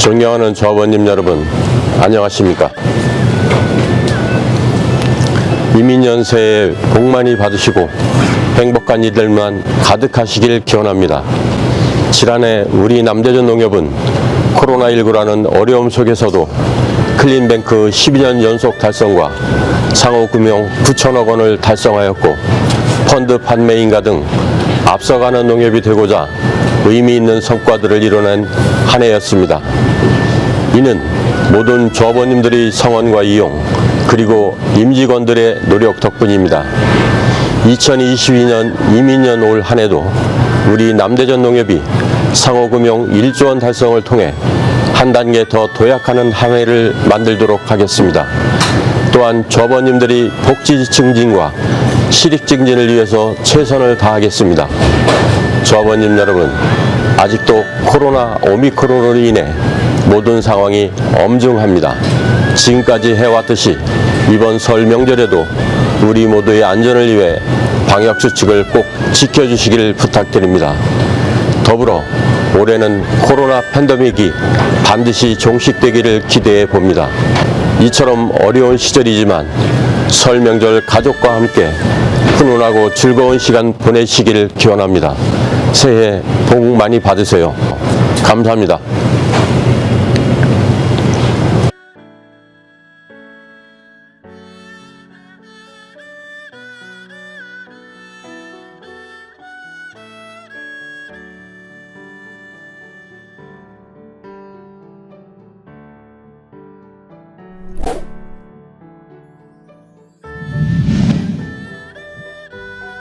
존경하는 조합원님 여러분, 안녕하십니까? 새해 복 많이 받으시고 행복한 이들만 가득하시길 기원합니다. 지난해 우리 남대전 농협은 코로나19라는 어려움 속에서도 클린뱅크 12년 연속 달성과 상호금융 9천억 원을 달성하였고 펀드 판매인가 등 앞서가는 농협이 되고자 의미 있는 성과들을 이뤄낸 한 해였습니다. 이는 모든 조합원님들의 성원과 이용 그리고 임직원들의 노력 덕분입니다. 2022년 이민년 올 한 해도 우리 남대전 농협이 상호금융 1조 원 달성을 통해 한 단계 더 도약하는 한 해를 만들도록 하겠습니다. 또한 조합원님들이 복지 증진과 실익 증진을 위해서 최선을 다하겠습니다. 조합원님 여러분, 아직도 코로나 오미크론으로 인해 모든 상황이 엄중합니다. 지금까지 해왔듯이 이번 설 명절에도 우리 모두의 안전을 위해 방역 수칙을 꼭 지켜주시길 부탁드립니다. 더불어 올해는 코로나 팬데믹이 반드시 종식되기를 기대해 봅니다. 이처럼 어려운 시절이지만 설 명절 가족과 함께 훈훈하고 즐거운 시간 보내시기를 기원합니다. 새해 복 많이 받으세요. 감사합니다. you